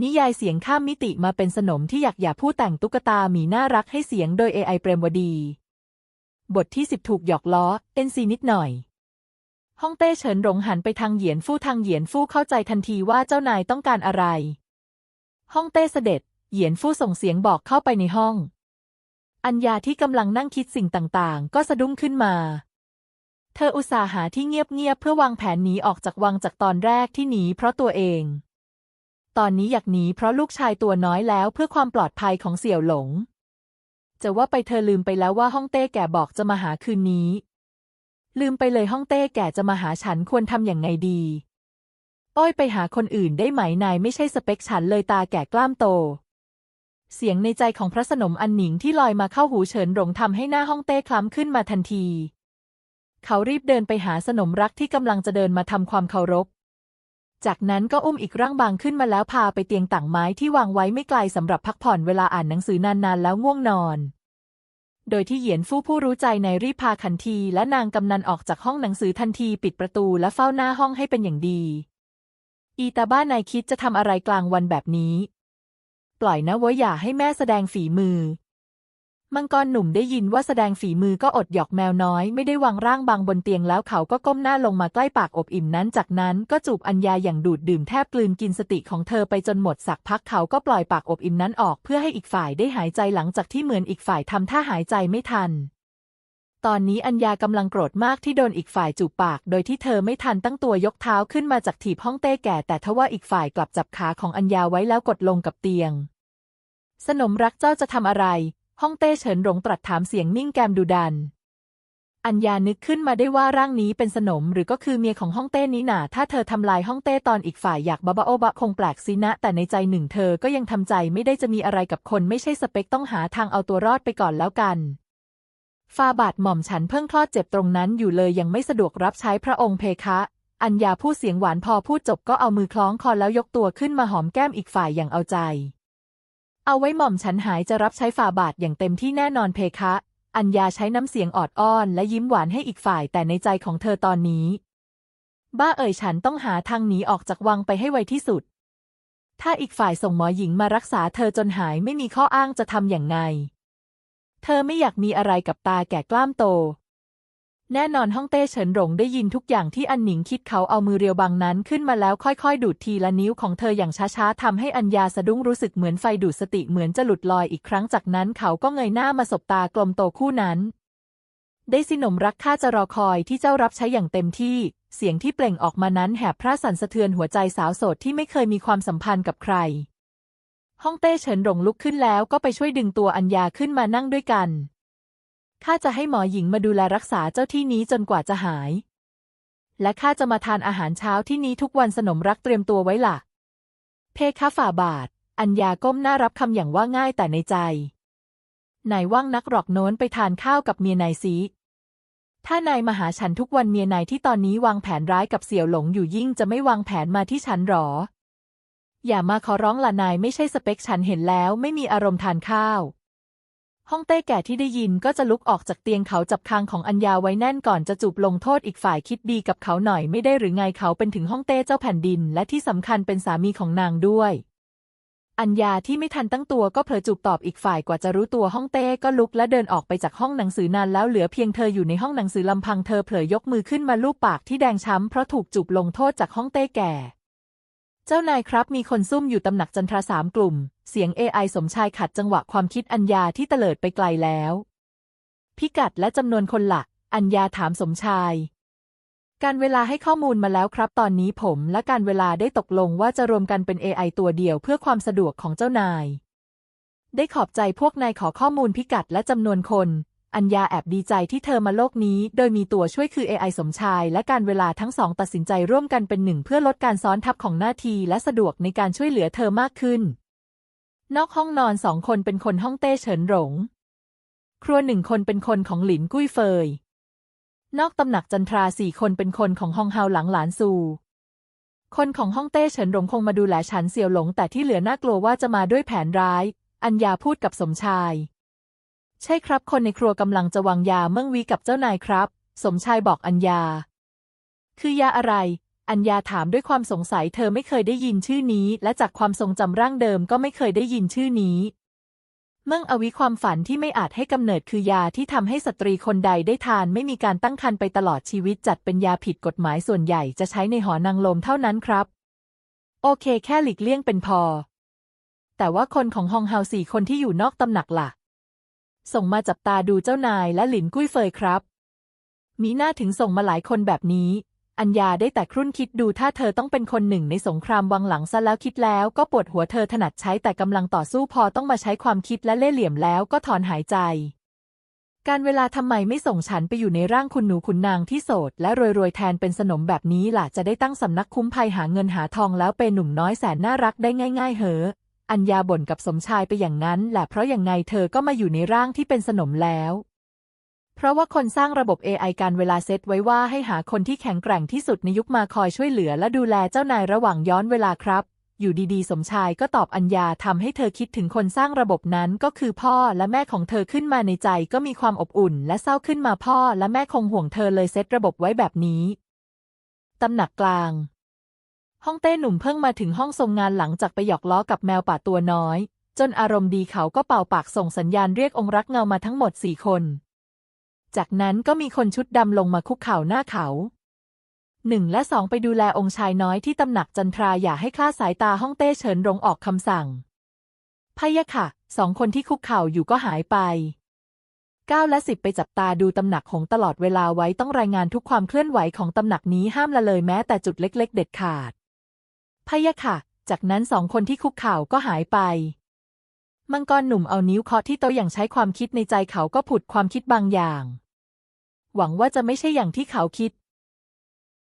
นิยายเสียงข้ามมิติมาเป็นสนมที่อยากอย่าพูดแต่งตุ๊กตาหมีน่ารักให้เสียงโดย AI เปรมวดี บทที่สิบถูกหยอกล้อ NC นิดหน่อย ฮ่องเต้เฉินหลงหันไปทางเหยียนฟู่ทางเหยียนฟู่เข้าใจทันทีว่าเจ้านายต้องการอะไร ฮ่องเต้เสด็จ เหยียนฟู่ส่งเสียงบอกเข้าไปในห้อง อัญญาที่กำลังนั่งคิดสิ่งต่างๆ ก็สะดุ้งขึ้นมา เธออุตส่าห์หาที่เงียบๆเพื่อวางแผนหนีออกจากวังจากตอนแรกที่หนีเพราะตัวเอง ตอนนี้อยากหนีเพราะลูกชายตัวน้อยแล้วเพื่อความปลอดภัยของเสี่ยวหลง จะว่าไปเธอลืมไปแล้วว่าฮ่องเต้แก่บอกจะมาหาคืนนี้ ลืมไปเลยฮ่องเต้แก่จะมาหาฉันควรทำอย่างไงดี อ้อยไปหาคนอื่นได้ไหมนายไม่ใช่สเปคฉันเลยตาแก่กล้ามโต เสียงในใจของพระสนมอันหนิงที่ลอยมาเข้าหูเฉินหลงทำให้หน้าฮ่องเต้คล้ำขึ้นมาทันที เขารีบเดินไปหาสนมรักที่กำลังจะเดินมาทำความเคารพ จากนั้นก็อุ้มอีกร่างบางขึ้นมาแล้วพาไปเตียงต่างไม้ที่วางไว้ไม่ไกลสำหรับพักผ่อนเวลาอ่านหนังสือนานๆแล้วง่วงนอน โดยที่เหยียนฟู่ผู้รู้ใจในรีพาขันทีและนางกำนันออกจากห้องหนังสือทันทีปิดประตูและเฝ้าหน้าห้องให้เป็นอย่างดี อีตาบ้านายคิดจะทำอะไรกลางวันแบบนี้ ปล่อยนะว้ยอย่าให้แม่แสดงฝีมือ มังกรหนุ่มได้ยินว่าแสดงฝีมือก็อดหยอกแมวน้อย ไม่ได้วางร่างบางบนเตียงแล้วเขาก็ก้มหน้าลงมาใกล้ปากอบอิ่มนั้น จากนั้นก็จูบอัญญาอย่างดูดดื่มแทบกลืนกินสติของเธอไปจนหมดสักพักเขาก็ปล่อยปากอบอิ่มนั้นออกเพื่อให้อีกฝ่ายได้หายใจหลังจากที่เหมือนอีกฝ่ายทำท่าหายใจไม่ทัน ตอนนี้อัญญากำลังโกรธมากที่โดนอีกฝ่ายจูบปาก โดยที่เธอไม่ทันตั้งตัวยกเท้าขึ้นมาจากถีบห้องเต้แก่ แต่ทว่าอีกฝ่ายกลับจับขาของอัญญาไว้แล้วกดลงกับเตียง สนมรักเจ้าจะทำอะไร ฮ่องเต้เฉินหลงตรัสถามเสียงนิ่งแกมดุดัน อัญญานึกขึ้นมาได้ว่าร่างนี้เป็นสนมหรือก็คือเมียของฮ่องเต้นี้หนาถ้าเธอทำลายฮ่องเต้ตอนอีกฝ่ายอยากบะบะโอบะคงแปลกสินะ แต่ในใจหนึ่งเธอก็ยังทำใจไม่ได้จะมีอะไรกับคนไม่ใช่สเปคต้องหาทางเอาตัวรอดไปก่อนแล้วกันฟาบาทหม่อมฉันเพิ่งคลอดเจ็บตรงนั้นอยู่เลยยังไม่สะดวกรับใช้พระองค์เพคะ อัญญาพูดเสียงหวานพอพูดจบก็เอามือคล้องคอแล้วยกตัวขึ้นมาหอมแก้มอีกฝ่ายอย่างเอาใจ เอาไว้หม่อมฉันหายจะรับใช้ฝ่าบาทอย่างเต็มที่แน่นอนเพคะ อัญญาใช้น้ำเสียงออดอ้อน และยิ้มหวานให้อีกฝ่ายแต่ในใจของเธอตอนนี้ บ้าเอ่ยฉันต้องหาทางหนีออกจากวังไปให้ไวที่สุด ถ้าอีกฝ่ายส่งหมอหญิงมารักษาเธอจนหายไม่มีข้ออ้างจะทำอย่างไง เธอไม่อยากมีอะไรกับตาแก่กล้ามโต แน่นอนฮ่องเต้เฉินหลงได้ยินทุกอย่างที่อันหนิงคิดเขาเอามือเรียวบางนั้นขึ้นมาแล้วค่อยๆ ดูดทีละนิ้วของเธออย่างช้าๆทำให้อัญญาสะดุ้งรู้สึกเหมือนไฟดูดสติเหมือนจะหลุดลอยอีกครั้งจากนั้นเขาก็เงยหน้ามาสบตากลมโตคู่นั้น ได้สิหนมรักข้าจะรอคอยที่เจ้ารับใช้อย่างเต็มที่ เสียงที่เปล่งออกมานั้นแหบพระสันสะเทือนหัวใจสาวโสดที่ไม่เคยมีความสัมพันธ์กับใครฮ่องเต้เฉินหลงลุกขึ้นแล้วก็ไปช่วยดึงตัวอัญญาขึ้นมานั่งด้วยกัน ข้าจะให้หมอหญิงมาดูแลรักษาเจ้าที่นี้จนกว่าจะหาย และข้าจะมาทานอาหารเช้าที่นี้ทุกวันสนมรักเตรียมตัวไว้ล่ะ เพคะฝ่าบาท อัญญาก้มหน้ารับคำอย่างว่าง่ายแต่ในใจ นายว่างนักหรอกโน้นไปทานข้าวกับเมียนายซีถ้านายมาหาฉันทุกวันเมียนายที่ตอนนี้วางแผนร้ายกับเสี่ยวหลงอยู่ยิ่งจะไม่วางแผนมาที่ฉันหรอ อย่ามาขอร้องละนายไม่ใช่สเปคฉันเห็นแล้วไม่มีอารมณ์ทานข้าว ฮ่องเต้แก่ที่ได้ยินก็จะลุกออกจากเตียงเขาจับคางของอัญญาไว้แน่นก่อนจะจูบลงโทษอีกฝ่ายคิดดีกับเขาหน่อยไม่ได้หรือไงเขาเป็นถึงฮ่องเต้เจ้าแผ่นดิน และที่สำคัญเป็นสามีของนางด้วย อัญญาที่ไม่ทันตั้งตัวก็เผลอจูบตอบอีกฝ่ายกว่าจะรู้ตัวฮ่องเต้ก็ลุกและเดินออกไปจากห้องหนังสือนานแล้วเหลือเพียงเธออยู่ในห้องหนังสือลำพังเธอเผลอยกมือขึ้นมาลูบปากที่แดงช้ำเพราะถูกจูบลงโทษจากฮ่องเต้แก่ เจ้านายครับมีคนซุ่มอยู่ตำหนักจันทราสามกลุ่ม เสียง AI สมชายขัดจังหวะความคิดอัญญาที่เตลิดไปไกลแล้ว พิกัดและจำนวนคนหลัก อัญญาถามสมชาย การเวลาให้ข้อมูลมาแล้วครับ ตอนนี้ผมและการเวลาได้ตกลงว่าจะรวมกันเป็น AI ตัวเดียวเพื่อความสะดวกของเจ้านาย ได้ขอบใจพวกนายขอข้อมูลพิกัดและจำนวนคน อัญญาแอบดีใจที่เธอมาโลกนี้ โดยมีตัวช่วยคือ AI สมชาย และการเวลาทั้งสองตัดสินใจร่วมกันเป็นหนึ่งเพื่อลดการซ้อนทับของหน้าที่และสะดวกในการช่วยเหลือเธอมากขึ้น นอกห้องนอนสองคนเป็นคนฮ่องเต้เฉินหลง ครัวหนึ่งคนเป็นคนของหลินกุ้ยเฟย นอกตำหนักจันทราสี่คนเป็นคนของฮองเฮาหลังหลานซูคนของฮ่องเต้เฉินหลงคงมาดูแลฉันเสี่ยวหลงแต่ที่เหลือน่ากลัวว่าจะมาด้วยแผนร้าย อัญญาพูดกับสมชาย ใช่ครับ คนในครัวกำลังจะวางยาเมื่องวีกับเจ้านายครับ สมชายบอกอัญญา คือยาอะไร อัญญาถามด้วยความสงสัยเธอไม่เคยได้ยินชื่อนี้ และจากความทรงจำร่างเดิมก็ไม่เคยได้ยินชื่อนี้ เมื่องอวิความฝันที่ไม่อาจให้กำเนิดคือยาที่ทำให้สตรีคนใดได้ทานไม่มีการตั้งครรภ์ไปตลอดชีวิตจัดเป็นยาผิดกฎหมายส่วนใหญ่จะใช้ในหอนางลมเท่านั้นครับ โอเค แค่หลีกเลี่ยงเป็นพอ แต่ว่าคนของฮองเฮาสี่คนที่อยู่นอกตำหนักล่ะ ส่งมาจับตาดูเจ้านายและหลินกุ้ยเฟยครับ มีหน้าถึงส่งมาหลายคนแบบนี้ อัญญาได้แต่ครุ่นคิดดูถ้าเธอต้องเป็นคนหนึ่งในสงครามวังหลังซะแล้วคิดแล้วก็ปวดหัวเธอถนัดใช้แต่กำลังต่อสู้พอต้องมาใช้ความคิดและเล่ห์เหลี่ยมแล้วก็ถอนหายใจ การเวลาทำไมไม่ส่งฉันไปอยู่ในร่างคุณหนูขุนนางที่โสด และรวยๆแทนเป็นสนมแบบนี้ล่ะจะได้ตั้งสำนักคุ้มภัยหาเงินหาทองแล้วเป็นหนุ่มน้อยแสนน่ารักได้ง่าย ๆ เหอะ อัญญาบ่นกับสมชายไปอย่างนั้นแหละเพราะอย่างไงเธอก็มาอยู่ในร่างที่เป็นสนมแล้ว เพราะว่าคนสร้างระบบ AI การเวลาเซตไว้ว่าให้หาคนที่แข็งแกร่งที่สุดในยุคมาคอยช่วยเหลือและดูแลเจ้านายระหว่างย้อนเวลาครับ อยู่ดีๆ สมชายก็ตอบอัญญาทำให้เธอคิดถึงคนสร้างระบบนั้นก็คือพ่อและแม่ของเธอขึ้นมาในใจก็มีความอบอุ่น และเศร้าขึ้นมาพ่อและแม่คงห่วงเธอเลยเซตระบบไว้แบบนี้ตำหนักกลาง ห้องเต้หนุ่มเพิ่งมาถึงห้องทรงงานหลังจากไปหยอกล้อกับแมวป่าตัวน้อย จนอารมณ์ดีเขาก็เป่าปากส่งสัญญาณเรียกองค์รักเงามาทั้งหมดสี่คน จากนั้นก็มีคนชุดดำลงมาคุกเข่าหน้าเขาหนึ่งและสองไปดูแลองค์ชายน้อยที่ตำหนักจันทราอย่าให้คลาดสายตาห้องเต้เฉินรงออกคำสั่งพะยะค่ะสองคนที่คุกเข่าอยู่ก็หายไปเก้าและสิบไปจับตาดูตำหนักของตลอดเวลาไว้ต้องรายงานทุกความเคลื่อนไหวของตำหนักนี้ห้ามละเลยแม้แต่จุดเล็ก ๆ เด็ดขาด ยะค่ะ จากนั้นสองคนที่คุกเข่าก็หายไป มังกรหนุ่มเอานิ้วเคาะที่โต๊ะอย่างใช้ความคิดในใจเขาก็ผุดความคิดบางอย่าง หวังว่าจะไม่ใช่อย่างที่เขาคิด